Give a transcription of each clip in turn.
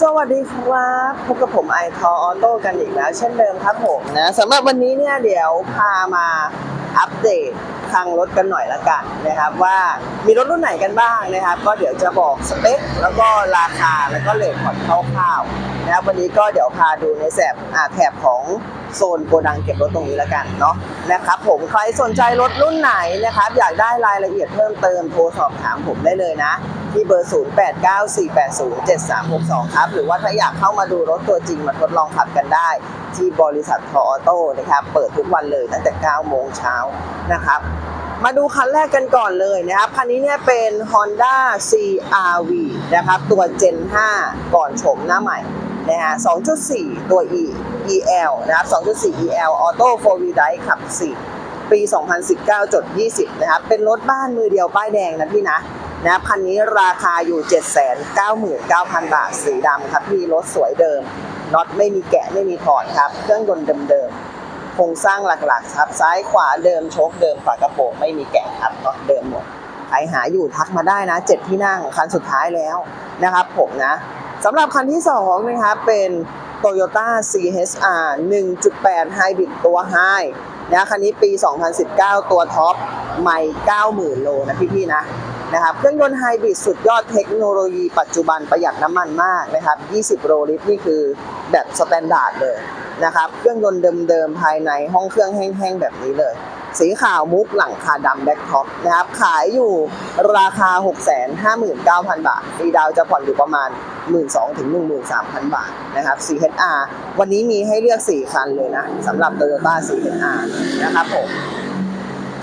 สวัสดีครับพบกับผมไอทอออโต้กันอีกแล้ว เช่นเดิมครับผมนะสำหรับวันนี้เนี่ยเดี๋ยวพามาอัปเดตทางรถกันหน่อยละกันนะครับว่ามีรถรุ่นไหนกันบ้างนะครับ ก็เดี๋ยวจะบอกสเปค แล้วก็ราคาแล้วก็เลทผ่อนคร่าวๆนะครับวันนี้ก็เดี๋ยวพาดูในแสบอ่าแถบของโซนโกดังเก็บรถตรงนี้ละกันเนาะนะครับผมใครสนใจรถรุ่นไหนนะครับ อยากได้รายละเอียดเพิ่มเติมโทรสอบถามผมได้เลยนะ ที่เบอร์ 0894807362 ครับ หรือว่าถ้าอยากเข้ามาดูรถตัวจริงมาทดลองขับกันได้ ที่บริษัททออโต้นะครับ เปิดทุกวันเลยตั้งแต่ 9 โมงเช้านะครับ มาดูคันแรกกันก่อนเลยนะครับ คันนี้เนี่ยเป็น Honda CRV นะครับ ตัว Gen 5 ก่อนโฉมหน้าใหม่นะฮะ 2.4 ตัว E EL นะครับ 2.4 EL Auto 4 Wheel Drive ขับ 4 ปี 2019 จด 20 นะครับ เป็นรถบ้านมือเดียวป้ายแดงนะพี่นะ นะคันนี้ราคาอยู่ 799,000 บาทสีดำครับพี่รถสวยเดิมน็อตไม่มีแกะไม่มีถอดครับ เครื่องยนต์เดิมๆโครงสร้างหลักๆ ครับ ซ้ายขวาเดิมโชคเดิมฝากระโปรงไม่มีแกะครับน็อตเดิมหมดใครหาอยู่ทักมาได้นะ 7 ที่นั่งคันสุดท้ายแล้วนะครับผมนะสำหรับคันที่2นะครับเป็น Toyota CHR 1.8 Hybrid ตัว High นะคันนี้ปี 2019 ตัวท็อปใหม่ 90,000 โลนะพี่ๆนะ นะครับเครื่องยนต์ไฮบริดสุดยอดเทคโนโลยีปัจจุบันประหยัดน้ำมันมากนะครับ 20 โลลิตรนี่คือแบบสแตนดาร์ดเลยนะครับ เครื่องยนต์เดิมๆภายในห้องเครื่องแห้งๆแบบนี้เลย สีขาวมุกหลังคาดำแบ็คท็อปนะครับ ขายอยู่ราคา 659,000 บาทฟรีดาวจะผ่อนอยู่ประมาณ 12,000ถึง13,000 บาทนะครับ CHR วันนี้มีให้เลือก 4 คันเลยนะสำหรับ Toyota CHR นะครับผม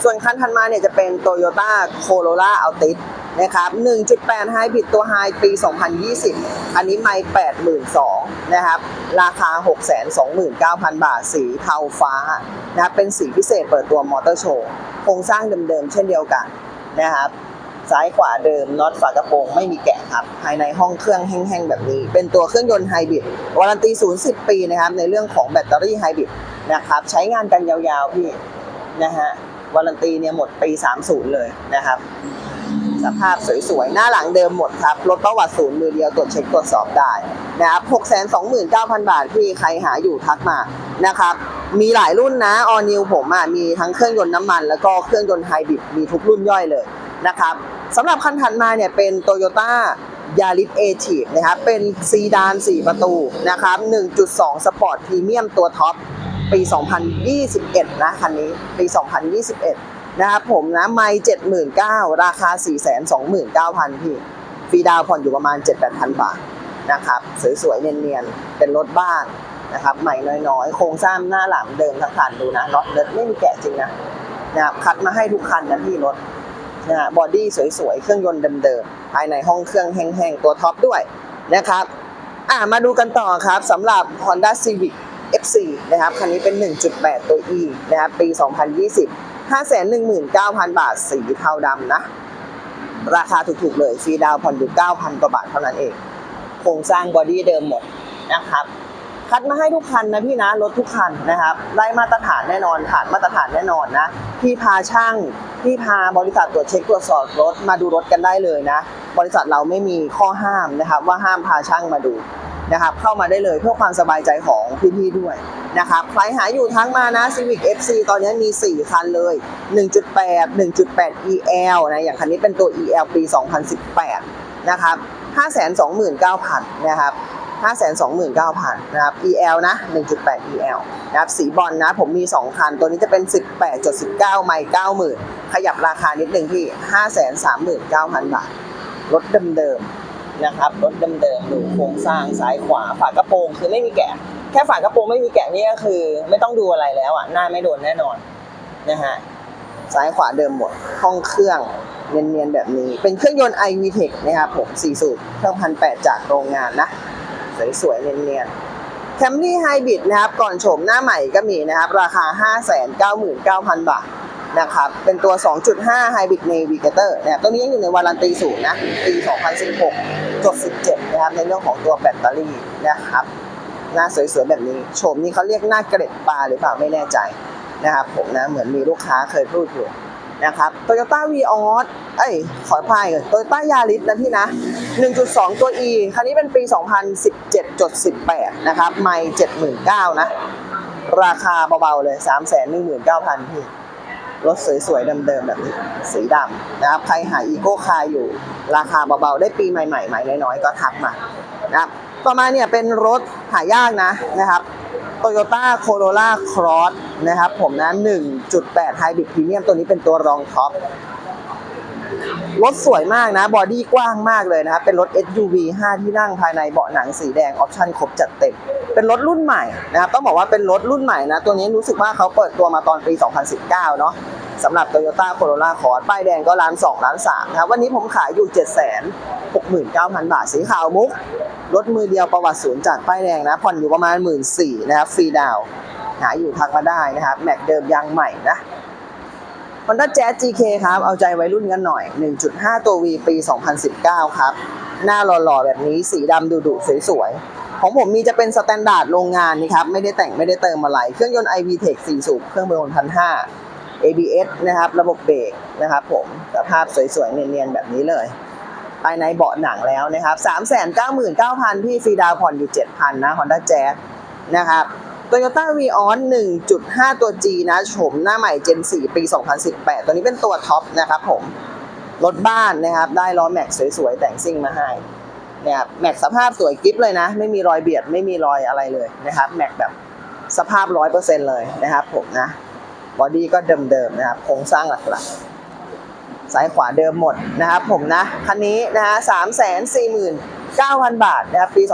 ส่วนคันถัดมาเนี่ยจะเป็น Toyota Corolla Altis นะครับ 1.8 Hybrid ตัว High ปี 2020 อันนี้ไม่82,000นะครับ ราคา 629,000 บาท สีเทาฟ้านะครับเป็นสีพิเศษเปิดตัวมอเตอร์โชว์ โครงสร้างเดิมๆ เช่นเดียวกันนะครับซ้ายขวาเดิมน็อตฝากระโปรงไม่มีแกะครับ ภายในห้องเครื่องแห้งๆแบบนี้ เป็นตัวเครื่องยนต์ไฮบริดวารันตีศูนย์สิบปีนะครับ ในเรื่องของแบตเตอรี่ไฮบริดนะครับ ใช้งานกันยาวๆ พี่นะฮะ วารันตีเนี่ยหมดปี 30 เลยนะครับ สภาพสวยๆ หน้าหลังเดิมหมดครับรถประวัติศูนย์มือเดียวตรวจเช็คตรวจสอบได้นะครับ629,000 บาทพี่ใครหาอยู่ทักมานะครับ มีหลายรุ่นนะออนิวผมอะมีทั้งเครื่องยนต์น้ำมัน แล้วก็เครื่องยนต์ไฮบริดมีทุกรุ่นย่อยเลยนะครับสำหรับคันถัดมาเนี่ยเป็น Toyota Yaris a t i v นะครับเป็นซีดาน 4 ประตูนะครับ 1.2 สปอร์ตพรีเมียมตัวท็อป ปี 2021 นะคันนี้ปี 2021 นะครับผมนะไม่79,000 ราคา 429,000 พี่ฟรีดาวผ่อนอยู่ประมาณ 7-8,000 บาทนะครับสวยๆเนียนๆ เป็นรถบ้านนะครับใหม่น้อยๆ โครงสร้างหน้าหลังเดิมทั้งคันดูนะน็อตเลิศไม่มีแกะจริงนะนะครับคัดมาให้ทุกคันนะพี่รถนะฮะบอดี้สวยๆ เครื่องยนต์เดิมๆ ภายในห้องเครื่องแห้งๆ ตัวท็อปด้วยนะครับ อ่ามาดูกันต่อครับสำหรับ Honda Civic F4 นะครับ คันนี้เป็น 1.8 ตัว E นะครับ ปี 2020 519,000 บาท สีเทาดำนะ ราคาถูกๆเลย ฟรีดาวผ่อนอยู่ 9,000 กว่าบาทเท่านั้นเอง โครงสร้างบอดี้เดิมหมดนะครับ คัดมาให้ทุกคันนะพี่นะ รถทุกคันนะครับ ได้มาตรฐานแน่นอนผ่านมาตรฐานแน่นอนนะ พี่พาช่าง พี่พาบริษัทตรวจเช็คตรวจสอบรถ มาดูรถกันได้เลยนะ บริษัทเราไม่มีข้อห้ามนะครับ ว่าห้ามพาช่างมาดู นะครับเข้ามาได้เลยเพื่อความสบายใจของพี่ๆด้วยนะครับใครหาอยู่ทั้งมานะ Civic FC ตอนนี้มี 4 คันเลย 1.8 1.8 EL นะอย่างคันนี้เป็นตัว EL ปี 2018 นะครับ 529,000 นะครับ529,000 นะครับ EL นะ 1.8 EL นะครับสีบอลนะ ผมมี 2 คัน ตัวนี้จะเป็น 18.19 ไมล์90,000 ขยับราคานิดหนึ่งที่ 539,000 บาท รถเดิมๆ นะครับรถเดิมๆดูโครงสร้างซ้ายขวาฝากระโปรงคือไม่มีแกะ แค่ฝากระโปรงไม่มีแกะนี่ก็คือ ไม่ต้องดูอะไรแล้วอะหน้าไม่โดนแน่นอนนะฮะซ้ายขวาเดิมหมดห้องเครื่องเนียนๆแบบนี้ เป็นเครื่องยนต์ iVTEC นะครับผม4สูตรเครื่องพันแจากโรงงานนะ สวยๆเนียนๆแคมรี่ไฮบริดนะครับ ก่อนโฉมหน้าใหม่ก็มีนะครับ ราคา 599,000 บาทนะครับ เป็นตัว 2.5 Hybrid Navigator นะครับตัวนี้ยังอยู่ในวารันตีศูนย์นะปี 2016 จด17 นะครับ ในเรื่องของตัวแบตเตอรี่นะครับ หน้าสวยๆแบบนี้ โฉมนี้เขาเรียกหน้าเกร็ดปลาหรือเปล่าไม่แน่ใจนะครับผมนะ เหมือนมีลูกค้าเคยพูดอยู่นะครับโตโยต้าวีออสเอ้ย ขออภัยโตโยต้ายาริสนะพี่นะ 1.2 ตัว E คันนี้เป็นปี 2017.18 นะครับ ไม่ 79,000นะ ราคาเบาๆเลย 319,000 พี่ รถสวยๆเดิมๆแบบนี้ สีดำนะครับใครหาอีโก้คาร์อยู่ ราคาเบาๆได้ปีใหม่ๆใหม่น้อยๆก็ทักมานะครับต่อมาเนี่ยเป็นรถหายากนะนะครับ Toyota Corolla Cross นะครับผมนะ 1.8 Hybrid Premium ตัวนี้เป็นตัวรองท็อปรถสวยมากนะ บอดี้กว้างมากเลยนะครับ เป็นรถ SUV 5 ที่นั่งภายในเบาะหนังสีแดง ออปชั่นครบจัดเต็ม เป็นรถรุ่นใหม่นะครับต้องบอกว่าเป็นรถรุ่นใหม่นะตัวนี้รู้สึกว่าเขาเปิดตัวมาตอนปี 2019 เนาะสำหรับ Toyota Corolla Cross ป้ายแดงก็ล้าน2ล้าน3นะครับวันนี้ผมขายอยู่ 769,000 บาท สีขาวมุก รถมือเดียวประวัติศูนย์จากป้ายแดงนะ ผ่อนอยู่ประมาณ 1 4ื่นนะครับฟรีดาวหาอยู่ทักมาได้นะครับ แม็กเดิมยางใหม่นะ Honda Jazz GK ครับ เอาใจวัยรุ่นกันหน่อย 1.5 ตัว V ปี 2019 ครับ หน้าหล่อๆ แบบนี้สีดำดุๆสวยๆ ของผมมีจะเป็นสแตนดาร์ดโรงงานนี่ครับ ไม่ได้แต่งไม่ได้เติมอะไร เครื่องยนต์ i v t e c 4 สูบ เครื่องเบรนพันห้า ABS นะครับ ระบบเบรกนะครับผม สภาพสวยๆ เนียนๆ แบบนี้เลย ภายในเบาะหนังแล้วนะครับ 399,000 พี่ฟรีดาวน์ผ่อนอยู่ 7,000 นะ Honda Jazz นะครับ Toyota Vios 1.5 ตัว G นะโฉมหน้าใหม่ Gen 4 ปี 2018 ตัวนี้เป็นตัวท็อปนะครับผม รถบ้านนะครับ ได้ล้อแม็กสวยๆ แต่งซิ่งมาให้ นะครับแม็กสภาพสวยกิ๊บเลยนะ ไม่มีรอยเบียดไม่มีรอยอะไรเลยนะครับแม็กแบบสภาพ100%เปอร์เซ็นเลยนะครับผมนะบอดี้ก็เดิมๆนะครับโครงสร้างหลักๆซ้ายขวาเดิมหมดนะครับผมนะคันนี้นะฮะสามแสนสี่หมื่นเก้าพันบาทนะครับปี2018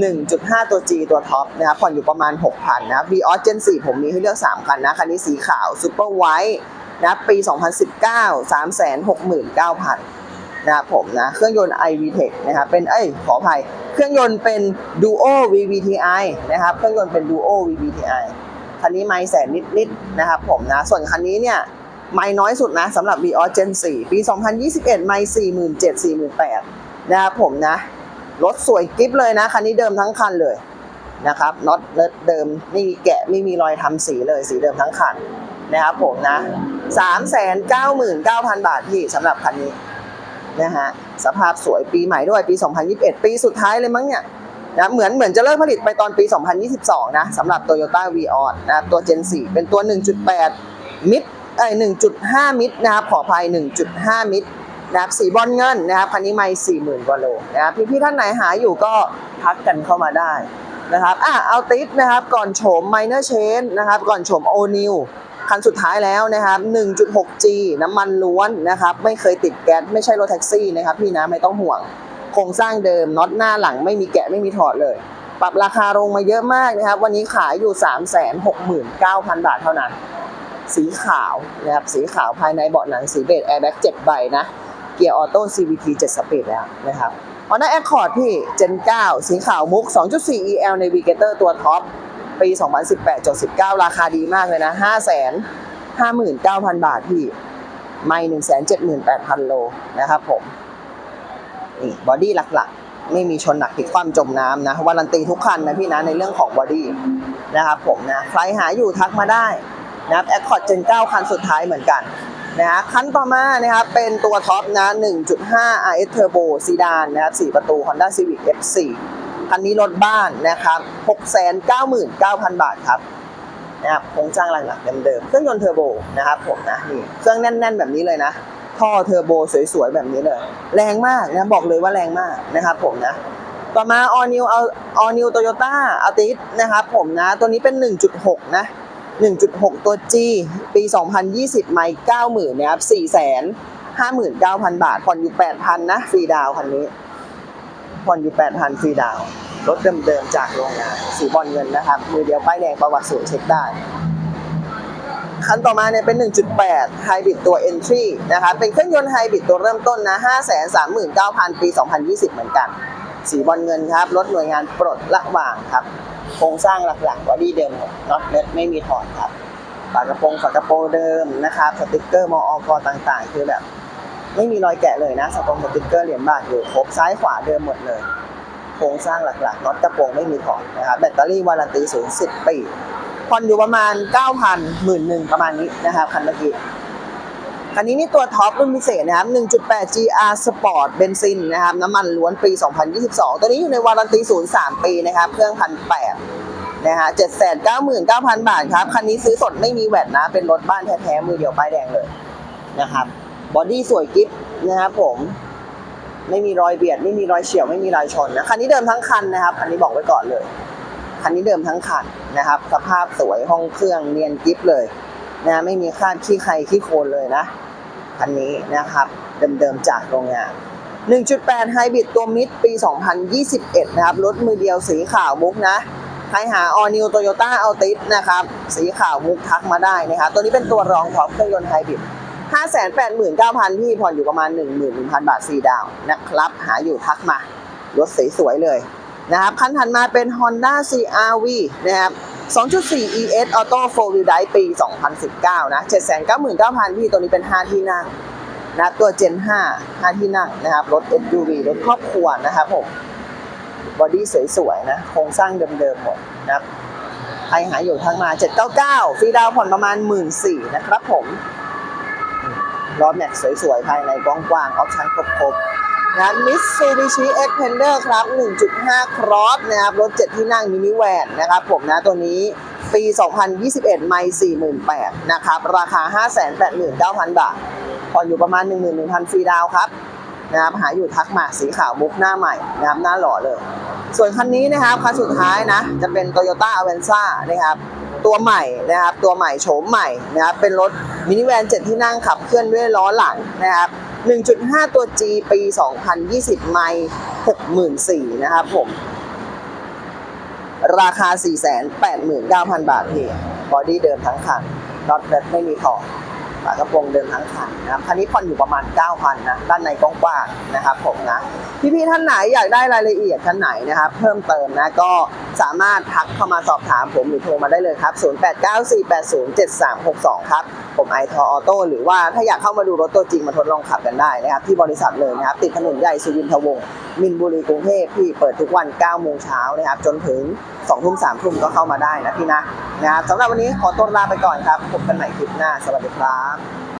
1.5 ตัว G ตัวท็อปนะครับผ่อนอยู่ประมาณ 6,000นะครับ v ีออสเจน4ผมมีให้เลือก 3 คันนะ คันนี้สีขาวซูเปอร์ไวท์นะครับปี 2019 369,000 นะครับผมนะเครื่องยนต์ iVTEC นะครับเป็นเอ้ยขออภัย เครื่องยนต์เป็น Duo VVTi นะครับเครื่องยนต์เป็น Duo VVTi คันนี้ไม่แสนนิดๆนะครับผมนะส่วนคันนี้เนี่ยไม่น้อยสุดนะสำหรับ v ีออสเจน4ปี 2021 ไม่ 47,000 48,000นะครับผมนะรถสวยกิ๊บเลยนะ คันนี้เดิมทั้งคันเลยนะครับน็อตเดเดิมไม่มีแกะไม่มีรอยทำสีเลยสีเดิมทั้งคันนะครับผมนะ 399,000 บาทพี่สำหรับคันนี้ นะฮะสภาพสวยปีใหม่ด้วยปี 2021 ปีสุดท้ายเลยมั้งเนี่ยนะเหมือนเหมือนจะเลิกผลิตไปตอนปี 2022 นะสำหรับ Toyota Vios นะตัว Gen 4 เป็นตัว 1.8 มิดเอ้ย1.5 มิดนะครับขออภัย 1.5 มิดนะครับสีบอลเงินนะครับคันนี้ไม่สี่หมื่นกว่าโลนะครับพี่ๆท่านไหนหาอยู่ก็ทักกันเข้ามาได้นะครับอะเอาติดนะครับก่อนโฉม minor change นะครับก่อนโฉม o n e w คันสุดท้ายแล้วนะครับ 1.6G น้ำมันล้วนนะครับ ไม่เคยติดแก๊ส ไม่ใช่รถแท็กซี่นะครับ พี่นะไม่ต้องห่วง โครงสร้างเดิมน็อตหน้าหลังไม่มีแกะไม่มีถอดเลย ปรับราคาลงมาเยอะมากนะครับ วันนี้ขายอยู่ 369,000 บาทเท่านั้น สีขาวนะครับ สีขาวภายในเบาะหนังสีเบจแอร์แบ็ก7ใบนะ เกียร์ออโต้ CVT 7 สปีดแล้วนะครับ Honda Accord พี่ Gen 9 สีขาวมุก 2.4 EL Navigator ตัวท็อป ปี 2018-19 ราคาดีมากเลยนะ 5 5 9 0 0 0 บาทพี่ไม่178,000 โลนะครับผมนี่บอดี้หลักๆ ไม่มีชนหนักติดความจมน้ำนะวารันตีทุกคันนะพี่นะในเรื่องของบอดี้นะครับผมนะใครหาอยู่ทักมาได้นะครับ Accord Gen 9คันสุดท้ายเหมือนกันนะฮะคันต่อมานะครับเป็นตัวท็อปนะ 1.5 RS Turbo ซีดานนะครับ4ประตู Honda Civic F4 คันนี้รถบ้านนะครับ 699,000 บาทครับนะครับโครงสร้างหลักๆเดิมๆ เครื่องยนต์เทอร์โบนะครับผมนะนี่เครื่องแน่น ๆ แบบนี้เลยนะ ท่อเทอร์โบสวยๆ แบบนี้เลย แรงมากนะบอกเลยว่าแรงมากนะครับผมนะ ต่อมา All New All New Toyota Altis นะครับผมนะ ตัวนี้เป็น 1.6 นะ 1.6 ตัว G ปี 2020 ไม่90,000นะครับ459,000 บาทผ่อนอยู่ 8,000 นะ ฟรีดาวคันนี้ ผ่อนอยู่ 8,000ฟรีดาวรถเดิมๆจากโรงงานสีบอลเงินนะครับมือเดียวป้ายแดงประวัติสูตรเช็คได้คันต่อมาเนี่ยเป็น 1.8ไฮบริดตัว Entry นะครับเป็นเครื่องยนต์ไฮบริดตัวเริ่มต้นนะ 539,000 ปี 2020 เหมือนกัน สีบอลเงินครับ รถหน่วยงานปลดละว่างครับ โครงสร้างหลักๆบอดี้เดิมหมดน็อตเน็ตไม่มีถอดครับ ฝากระโปรงฝากระโปรงเดิมนะครับ สติกเกอร์มอกต่างๆ คือแบบ ไม่มีรอยแกะเลยนะสปองสติ๊กเกอร์เหรียญบาทอยู่ครบซ้ายขวาเดิมหมดเลยโครงสร้างหลักๆน็อตกระโปรงไม่มีถอดนะครับแบตเตอรี่วารันตีสูง10ปีผ่อนอยู่ประมาณ 9,000หมื่นหนึ่งประมาณนี้นะครับคันเมื่อกี้คันนี้นี่ตัวท็อปรุ่นพิเศษนะครับ 1.8 GR Sport เบนซินนะครับ น้ำมันล้วนปี 2022 ตัวนี้อยู่ในวารันตีศูนย์3ปีนะครับ เครื่องพันแปดนะฮะ 799,000 บาทครับ คันนี้ซื้อสดไม่มีแวดนะ เป็นรถบ้านแท้ๆ มือเดียวป้ายแดงเลยนะครับ บอดี้สวยกิ๊บนะครับผม ไม่มีรอยเบียด ไม่มีรอยเฉียว ไม่มีรอยชนนะคันนี้เดิมทั้งคันนะครับอันนี้บอกไว้ก่อนเลย คันนี้เดิมทั้งคันนะครับ สภาพสวยห้องเครื่องเนียนกิ๊บเลยนะไม่มีคราดขี้ใครขี้โคลนเลยนะคันนี้นะครับ เดิมๆจากโรงงาน 1.8 ไฮบริดตัวมิดปี 2021 นะครับ รถมือเดียวสีขาวมุกนะใครหา All New Toyota Altis นะครับ สีขาวมุกทักมาได้นะครับ ตัวนี้เป็นตัวรองท็อปเครื่องยนต์ไฮบริด 589,000พี่ผ่อนอยู่ประมาณ 11,000 บาท 4 ดาวนะครับ หาอยู่ทักมารถสวยๆเลยนะครับคันถัดมาเป็น Honda CRV นะครับ 2.4 ES Auto 4 Wheel Drive ปี 2019 นะ 799,000 พี่ตัวนี้เป็น 5 ที่นั่งนะครับตัว Gen 5 5 ที่นั่งนะครับ รถ SUV รถครอบครัวนะครับผมบอดี้สวยๆนะ โครงสร้างเดิมๆหมดนะครับใครหาอยู่ทั้งมา 799 ฟรีดาวผ่อนประมาณ 14,000นะครับผม ล้อแม็กสวยๆ ภายในกว้างๆ ออปชั่นครบๆนะมิสซูบิชิ Xpander ครับ 1.5 Cross นะครับรถ 7 ที่นั่งมินิแวนนะครับผมนะตัวนี้ปี 2021 ไม่ 48,000นะครับ ราคา 589,000 บาท ผ่อนอยู่ประมาณ 11,000 ฟรีดาวครับนะครับหาอยู่ทักมาสีขาวมุกหน้าใหม่นะครับหน้าหล่อเลย ส่วนคันนี้นะครับคันสุดท้ายนะ จะเป็น Toyota Avanza นะครับ ตัวใหม่นะครับตัวใหม่โฉมใหม่นะครับเป็นรถมินิแวนเจ็ดที่นั่งขับเคลื่อนด้วยล้อหลังนะครับ 1.5 ตัว G ปี 2020 ไมล์64,000นะครับผม ราคา 489,000 บาทพี่บอดี้เดิมทั้งคันน็อตแบตไม่มีถอด ฝากระโปรงเดิมทั้งคันนะครับคันนี้ผ่อนอยู่ประมาณ 9,000นะด้านในกว้างๆนะครับผมนะพี่ๆท่านไหนอยากได้รายละเอียดท่านไหนนะครับ เพิ่มเติมนะก็สามารถทักเข้ามาสอบถามผมหรือโทรมาได้เลยครับ 0894807362 ครับ ผมไอทอออโต้หรือว่าถ้าอยากเข้ามาดูรถตัวจริงมาทดลองขับกันได้นะครับที่บริษัทเลยนะครับติดถนนใหญ่สุวินทวงศ์มินบุรีกรุงเทพพี่เปิดทุกวัน9โมงเช้านะครับจนถึง2ทุ่ม3ทุ่มก็เข้ามาได้นะพี่นะนะครับสำหรับวันนี้ขอตัวลาไปก่อนครับพบกันใหม่คลิปหน้าสวัสดีครับ